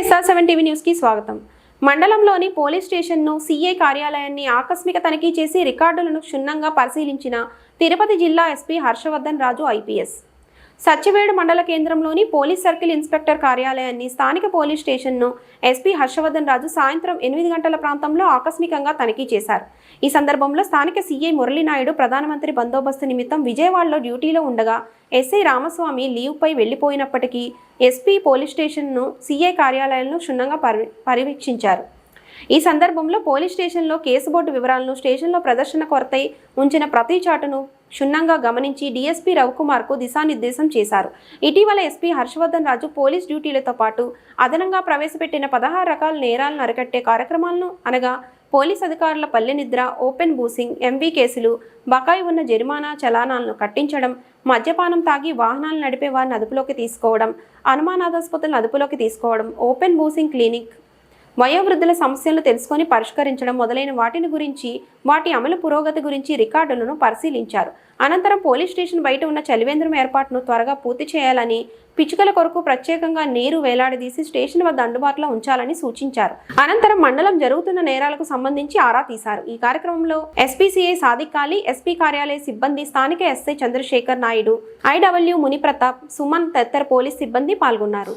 SR స్వాగతం. మండలంలోని police స్టేషన్ను సీఐ కార్యాలయాన్ని ఆకస్మిక తనిఖీ చేసి రికార్డులను క్షుణ్ణంగా పరిశీలించిన తిరుపతి జిల్లా ఎస్పీ హర్షవర్ధన్ రాజు ఐపీఎస్. సత్యవేడు మండల కేంద్రంలోని పోలీస్ సర్కిల్ ఇన్స్పెక్టర్ కార్యాలయాన్ని స్థానిక పోలీస్ స్టేషన్ను ఎస్పీ హర్షవర్ధన్ రాజు సాయంత్రం ఎనిమిది గంటల ప్రాంతంలో ఆకస్మికంగా తనిఖీ చేశారు. ఈ సందర్భంలో స్థానిక సీఐ మురళీనాయుడు ప్రధానమంత్రి బందోబస్తు నిమిత్తం విజయవాడలో డ్యూటీలో ఉండగా ఎస్ఐ రామస్వామి లీవ్పై వెళ్ళిపోయినప్పటికీ ఎస్పీ పోలీస్ స్టేషన్ను సీఐ కార్యాలయాలను క్షుణ్ణంగా పరి పర్యవేక్షించారు. ఈ సందర్భంలో పోలీస్ స్టేషన్లో కేసు బోర్డు వివరాలను స్టేషన్లో ప్రదర్శన కొరతై ఉంచిన ప్రతి చాటును క్షుణ్ణంగా గమనించి డీఎస్పీ రవికుమార్కు దిశానిర్దేశం చేశారు. ఇటీవల ఎస్పీ హర్షవర్ధన్ రాజు పోలీస్ డ్యూటీలతో పాటు అదనంగా ప్రవేశపెట్టిన పదహారు రకాల నేరాలను అరికట్టే కార్యక్రమాలను అనగా పోలీస్ అధికారుల పల్లె నిద్ర ఓపెన్ బూసింగ్ ఎంవీ కేసులు బకాయి ఉన్న జరిమానా చలానాలను కట్టించడం మద్యపానం తాగి వాహనాలు నడిపే వారిని అదుపులోకి తీసుకోవడం అనుమానాస్పదలను అదుపులోకి తీసుకోవడం ఓపెన్ బూసింగ్ క్లినిక్ వయోవృద్ధుల సమస్యలను తెలుసుకొని పరిష్కరించడం మొదలైన వాటిని గురించి వాటి అమలు పురోగతి గురించి రికార్డులను పరిశీలించారు. అనంతరం పోలీస్ స్టేషన్ బయట ఉన్న చలివేంద్రం ఏర్పాటును త్వరగా పూర్తి చేయాలని పిచ్చుకల కొరకు ప్రత్యేకంగా నీరు వేలాడదీసి స్టేషన్ వద్ద అందుబాటులో ఉంచాలని సూచించారు. అనంతరం మండలం జరుగుతున్న నేరాలకు సంబంధించి ఆరా తీశారు. ఈ కార్యక్రమంలో ఎస్పీసీఐ సాదిక్ అలీ ఎస్పీ కార్యాలయ సిబ్బంది స్థానిక ఎస్ఐ చంద్రశేఖర్ నాయుడు ఐడబ్ల్యూ మునిప్రతాప్ సుమన్ తదితర పోలీస్ సిబ్బంది పాల్గొన్నారు.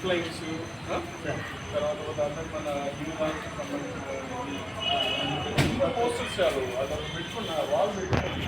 హెల్ప్ లైన్స్ తర్వాత దాంట్లో మన యూనిఫామ్కి సంబంధించిన చాలు. అది పెట్టుకున్న వాళ్ళు పెట్టుకుని